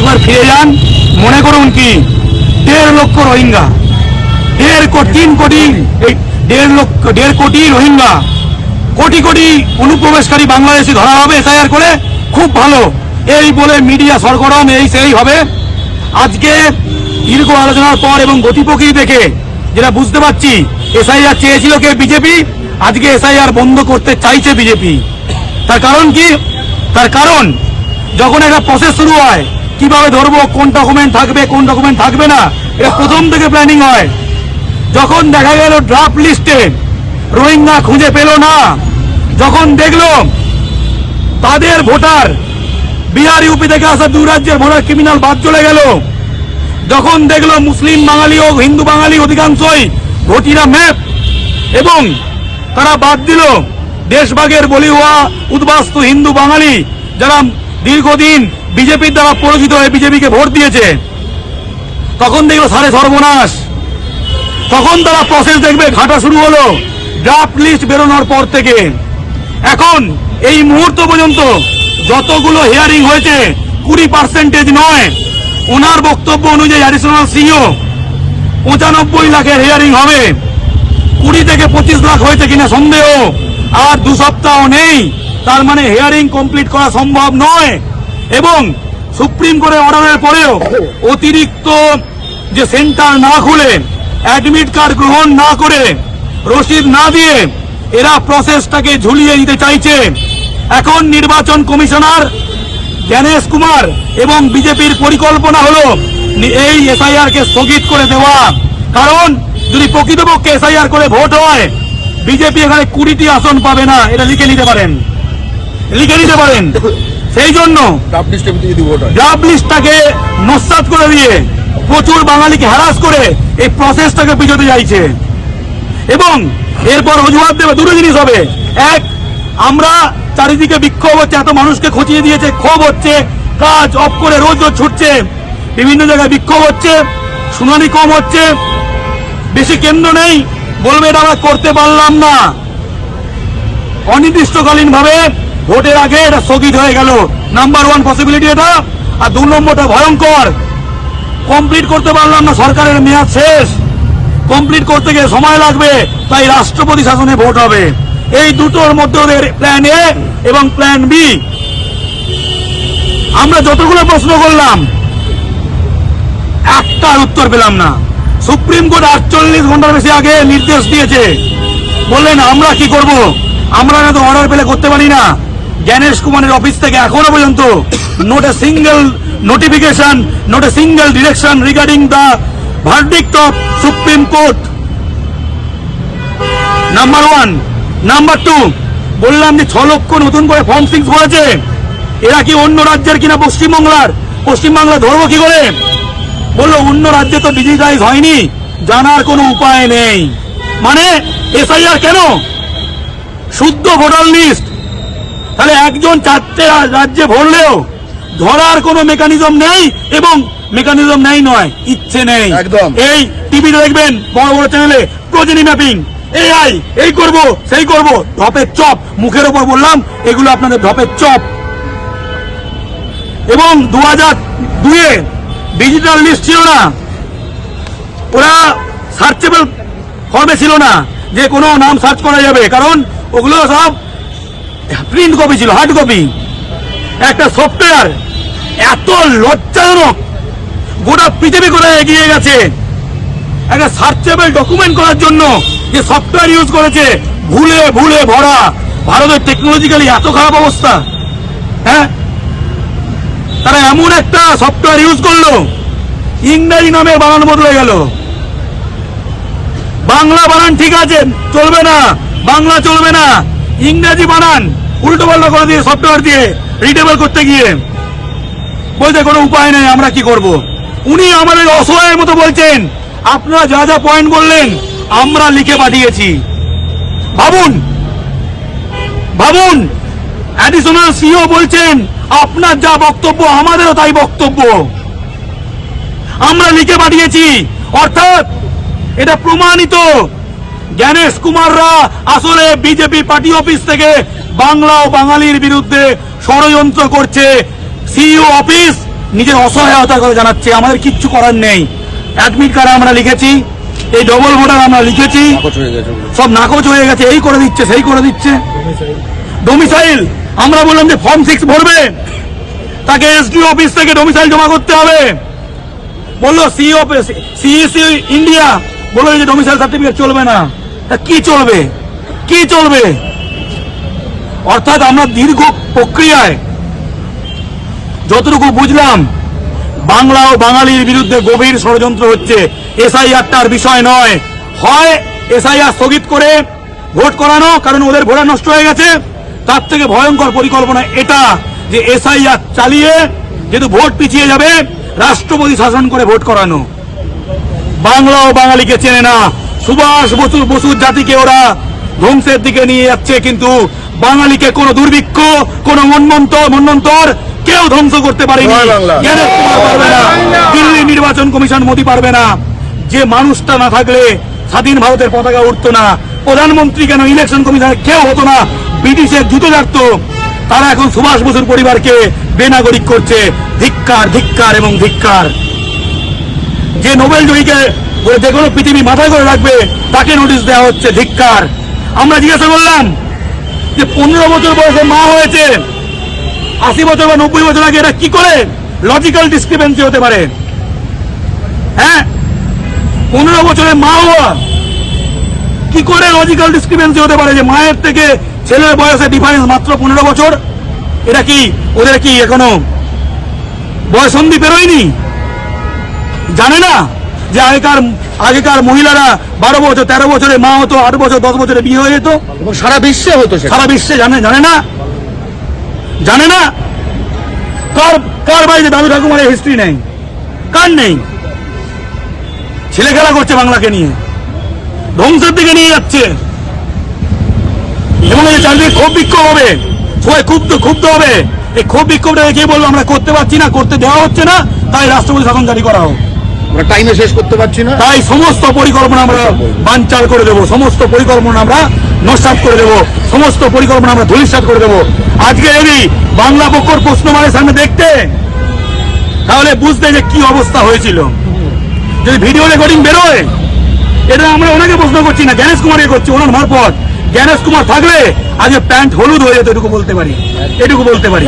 একবার ফিরে যান, মনে করুন কি? দেড় লক্ষ রোহিঙ্গা। দেড় কোটি তিন কোটি এই দেড় লক্ষ, দেড় কোটি রোহিঙ্গা। কোটি কোটি অনুপ্রবেশকারী বাংলাদেশি ধরা হবে এসআইআর করে। খুব ভালো। এই বলে মিডিয়া সরগরম, এই সেই হবে। আজকে দীর্ঘ আলোচনার পর এবং গতি প্রকৃতি দেখে যেটা বুঝতে পারছি, এসআইআর চেয়েছিল কে বিজেপি? আজকে এসআইআর বন্ধ করতে চাইছে বিজেপি। তার কারণ কি? তার কারণ, যখন একটা প্রসেস শুরু হয় কীভাবে ধরবো, কোন ডকুমেন্ট থাকবে, কোন ডকুমেন্ট থাকবে না? এটা প্রথম থেকে প্ল্যানিং হয়। যখন দেখা গেল ড্রাফট লিস্টে রোহিঙ্গা খুঁজে পেল না, যখন দেখল তাদের ভোটার বিহার ইউপি থেকে আসা দু রাজ্যের ভোটার ক্রিমিনাল বাদ চলে গেল, যখন দেখল মুসলিম বাঙালি ও হিন্দু বাঙালি অধিকাংশই ভোটিরা ম্যাপ এবং তারা বাদ দিল, দেশভাগের বলি হওয়া উদ্বাস্তু হিন্দু বাঙালি যারা দীর্ঘদিন বিজেপির দ্বারা পরিচিত হয়ে বিজেপিকে ভোট দিয়েছে। তখন দেখল সারে সর্বনাশ? তখন তারা প্রসেস দেখবে? ঘাটা শুরু হলো ড্রাফট লিস্ট বেরোনোর পর থেকে। এখন এই মুহূর্ত পর্যন্ত যতগুলো হিয়ারিং হয়েছে, কুড়ি পার্সেন্টেজ নয়। ওনার বক্তব্য অনুযায়ী অ্যাডিশনাল সিও পঁচানব্বই লাখের হিয়ারিং হবে। কুড়ি থেকে পঁচিশ লাখ হয়েছে কিনা সন্দেহ। আর দু সপ্তাহ নেই। তার মানে হিয়ারিং কমপ্লিট করা সম্ভব নয়। এবং সুপ্রিম কোর্টের অর্ডারের পরেও অতিরিক্ত যে সেন্টার না খুলে অ্যাডমিট কার্ড গ্রহণ না করে, রসিদ না দিয়ে এরা প্রসেসটাকে ঝুলিয়ে দিতে চাইছে। এখন নির্বাচন কমিশনার জ্ঞানেশ কুমার এবং বিজেপির পরিকল্পনা হলো এই এসআইআর কে স্থগিত করে দেওয়া। কারণ যদি প্রকৃতপক্ষে এসআইআর করে ভোট হয়, বিজেপি এখানে কুড়িটি আসন পাবে না, এটা লিখে নিতে পারেন। লিখে নিতে পারেন। সেই জন্য ড্রাফট লিস্টটাকে নস্বাত করে দিয়ে প্রচুর বাঙালিকে হ্যারাস করে এই প্রসেসটাকে পিছোতে চাইছে। এবং এরপর অজুহাত দেবে দুটো জিনিস হবে। এক আমরা চারিদিকে বিক্ষোভ হচ্ছে এত মানুষকে খচিয়ে দিয়েছে ক্ষোভ হচ্ছে কাজ অফ করে রোজ রোজ ছুটছে। বিভিন্ন জায়গায় বিক্ষোভ হচ্ছে শুনানি কম হচ্ছে। বেশি কেন্দ্র নেই বলবে এটা আমরা করতে পারলাম না। অনির্দিষ্টকালীন ভাবে ভোটের আগে এটা স্থগিত হয়ে গেল। নাম্বার ওয়ান পসিবিলিটি এটা, আর দু নম্বরটা ভয়ঙ্কর। কমপ্লিট করতে পারলাম না, সরকারের মেয়াদ শেষ। কমপ্লিট করতে গিয়ে সময় লাগবে, তাই রাষ্ট্রপতি শাসনে ভোট হবে। এই দুটোর মধ্যে ওদের প্ল্যান এ এবং প্ল্যান বি আমরা যতগুলো প্রশ্ন করলাম, একটার উত্তর পেলাম না। সুপ্রিম কোর্ট আটচল্লিশ ঘণ্টার বেশি আগে নির্দেশ দিয়েছে। বললেন, আমরা কি করব? আমরা না তো অর্ডার পেলে করতে পারি না। জ্ঞানেশ কুমারের অফিস থেকে এখনও পর্যন্ত not a single notification not a single direction regarding the verdict of Supreme Court number one number two বললাম যে ছ লক্ষ নতুন করে ফর্ম সিক্স করেছে। এরা কি অন্য রাজ্যের কিনা পশ্চিমবাংলার? পশ্চিমবাংলা ধরবো কি করে? বলল, অন্য রাজ্যে তো ডিজিটাইজ হয়নি। জানার কোনো উপায় নেই। মানে এসআইআর কেন? শুদ্ধ ভোটার লিস্ট তাহলে একজন চারটে রাজ্যে ভরলেও ধরার কোনো মেকানিজম নেই এবং মেকানিজম নেই নয় ইচ্ছে নেই। একদম। এই টিভিতে দেখবেন বড় বড় চ্যানেলে প্রজনী ম্যাপিং এআই এই করব সেই করব ধপের চপ মুখের ওপর বললাম এগুলো আপনাদের ধপের চপ। এবং দু হাজার দুয়ে ডিজিটাল লিস্ট ছিল না। ওরা সার্চেবল ফর্মে ছিল না যে কোনো নাম সার্চ করা যাবে কারণ ওগুলো সব প্রিন্ট কপি ছিল হার্ড কপি একটা সফটওয়্যার এত লজ্জাজনক। গোটা পৃথিবী করে এগিয়ে গেছে? একটা সার্চেবল ডকুমেন্ট করার জন্য যে সফটওয়্যার ইউজ করেছে, ভুলে ভুলে ভরা। ভারতের টেকনোলজিক্যালি এত খারাপ অবস্থা। হ্যাঁ? তারা এমন একটা সফটওয়্যার ইউজ করল। ইংরাজি নামে বানান বদলে গেল। বাংলা বানান ঠিক আছে, চলবে না। বাংলা চলবে না। ইংরাজি বানান। উল্টো পাল্টা করে দিয়ে সফটওয়্যার দিয়ে রিটেবল করতে গিয়ে বলতে কোনো উপায় নেই, আমরা কি করব? উনি আমাদের অসহায়ের মতো বলছেন, আপনারা যা যা পয়েন্ট বললেন, আমরা লিখে পাঠিয়েছি। ভাবুন ভাবুন অ্যাডিশনাল সিও বলছেন, আপনার যা বক্তব্য, আমাদেরও তাই বক্তব্য। আমরা লিখে পাঠিয়েছি, অর্থাৎ এটা প্রমাণিত। জ্ঞানেশ কুমাররা আসলে বিজেপি পার্টি অফিস থেকে বাংলা ও বাঙালির বিরুদ্ধে ষড়যন্ত্র করছে সিইও অফিস। নিজের অসহায়তার কথা জানাচ্ছে আমাদের কিচ্ছু করার নেই। অ্যাডমিট কার্ড আমরা লিখেছি এই ডবল ভোটার আমরা লিখেছি। সব নাকচ হয়ে গেছে এই করে দিচ্ছে সেই করে দিচ্ছে। ডোমিসাইল আমরা বললাম যে ফর্ম সিক্স ভরবে। তাকে এসডিও অফিস থেকে ডোমিসাইল জমা করতে হবে। বলল সিও সিইসি ইন্ডিয়া বলল যে ডোমিসাইল সার্টিফিকেট চলবে না। তা কি চলবে? কি চলবে? অর্থাৎ আমরা দীর্ঘ প্রক্রিয়ায় যতটুকু বুঝলাম, বাংলা ও বাঙালির বিরুদ্ধে গভীর ষড়যন্ত্র হচ্ছে। এসআইআরটার বিষয় নয়। হয় এসআইআর স্থগিত করে ভোট করানো, কারণ ওদের ভোটার নষ্ট হয়ে গেছে। তার থেকে ভয়ঙ্কর পরিকল্পনা এটা যে এসআইআর চালিয়ে যেহেতু ভোট পিছিয়ে যাবে, রাষ্ট্রপতি শাসন করে ভোট করানো। বাংলা ও বাঙালিকে চেনে না। সুভাষ বসু, বসুর জাতিকে ওরা ধ্বংসের দিকে নিয়ে যাচ্ছে কিন্তু বাঙালিকে কোনো দুর্ভিক্ষ কোনো মন্মন্তর মন্বন্তর কেউ ধ্বংস করতে পারেনি। দিল্লি নির্বাচন কমিশন মোদি পারবে না। যে মানুষটা না থাকলে স্বাধীন ভারতের পতাকা উঠতো না। প্রধানমন্ত্রী কেন ইলেকশন কমিশনে কেউ হতো না? ব্রিটিশের জুতো জাগতো তারা এখন সুভাষ বসুর পরিবারকে বেনাগরিক করছে। ধিক্কার ধিক্কার এবং ধিক্কার। যে নোবেল জয়ীকে যে কোনো পৃথিবী মাথায় করে রাখবে তাকে নোটিশ দেওয়া হচ্ছে ধিক্কার। আমরা জিজ্ঞাসা করলাম যে পনেরো বছর বয়সে মা হয়েছে, আশি বছর বা নব্বই বছর আগে এটা কি করে লজিক্যাল ডিসক্রিপেন্সি হতে পারে? হ্যাঁ? পনেরো বছরে মা হওয়া কি করে লজিক্যাল ডিসক্রিপেন্সি হতে পারে যে মায়ের থেকে ছেলের বয়সে ডিফারেন্স মাত্র পনেরো বছর? এটা কি? ওদের কি এখনও বয়সন্ধি পেরোয়নি? জানে না? যে আগেকার আগেকার মহিলারা বারো বছর তেরো বছরে মা হতো আট বছর দশ বছরে বিয়ে হয়ে যেত। সারা বিশ্বে হতো সারা বিশ্বে জানে জানে না? জানে না? কার কার বাড়িতে দাদু ঠাকুমার হিস্ট্রি নেই? কার নেই? ছেলে খেলা করছে বাংলাকে নিয়ে। ধ্বংসের দিকে নিয়ে যাচ্ছে। এবং এই চারদিকে ক্ষোভ বিক্ষোভ হবে। সবাই ক্ষুব্ধ ক্ষুব্ধ হবে। এই ক্ষোভ বিক্ষোভটা কে বলব? আমরা করতে পারছি না করতে দেওয়া হচ্ছে না। তাই রাষ্ট্রপতি শাসন জারি করা হোক। টাইমে শেষ করতে পারছি না। তাই সমস্ত পরিকল্পনা আমরা বানচাল করে দেবো। সমস্ত পরিকল্পনা আমরা নস্বাত করে দেবো। সমস্ত পরিকল্পনা আমরা ধূলিসাৎ করে দেবো। আজকে যদি বাংলা পক্ষর প্রশ্নমানের সামনে দেখতে তাহলে বুঝতে যে কি অবস্থা হয়েছিল। যদি ভিডিও রেকর্ডিং বেরোয় এটা আমরা ওনাকে প্রশ্ন করছি না জ্ঞানেশ কুমারকে করছি ওনার মারফত। জ্ঞানেশ কুমার থাকলে আজকে প্যান্ট হলুদ হয়ে যেত এটুকু বলতে পারি। এটুকু বলতে পারি।